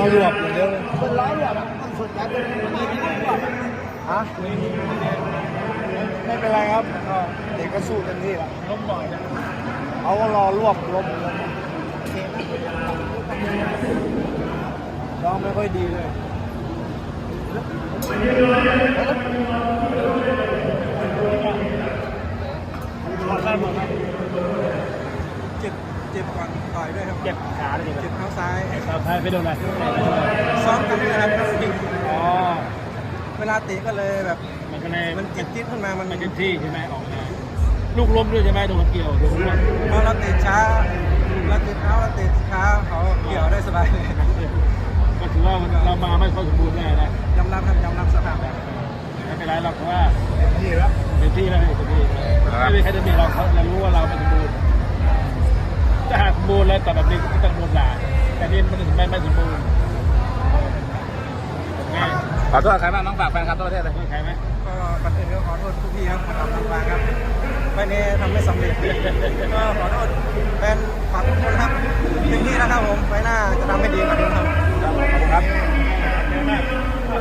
เอารวบอย่างเดียวเลยเป็นร้อยรวบมันสุดแล้วเป็นมีที่รวบฮะไม่เป็นไรครับก็เด็กก็สู้เต็มที่แล้วล้มบ่อยเขาก็รอรวบลมลมเคนะร้องไม่ค่อยดีเลยเจ็บ เจ็บก่อนต่อยด้วยครับ เจ็บขาเลยเจ็บเท้าซ้ายเราใครไปโดนอะไรซ้อมกันเลยครับอ๋อ เวลาเตะก็เลยแบบ มันก็เลยมันจิตจิตขึ้นมา มันมันเต็มที่ใช่ไหมออกมาลูกล้มด้วยใช่ไหมโดนเกี่ยวโดนล้มพอเราเตะช้าเราเตะเท้าเราเตะช้าเขาเกี่ยวได้สบายเลยก็ถือว่าเรามาไม่ค่อยสมบูรณ์แน่นะยอมรับครับยอมรับสภาพแบบไม่เป็นไรหรอกเพราะว่า นี่แล้วเต็มที่แล้วเต็มที่ไม่มีใครจะมีเราเขาจะรู้ว่าเราไม่สมบูรณ์ถ้าหากสม บูรณ์แล้วแต่แบบนี้ก็ต้องโดนด่าแต่นี่มันไม่ไม่สมบูรณ์ง่ายขอโทษใครบ้างน้องฝากแฟนคลับทั่วประเทศเลยใครไหมก็ก่อนอื่นก็ขอโทษทุกพี่ครับขอทำลางครับไปนี้ทำไม่สำเร็จก็ขอโทษแฟนฝากทุกคนครับเต็มที่นะครับผมไปหน้าจะทำให้ดีกว่านี้ครับ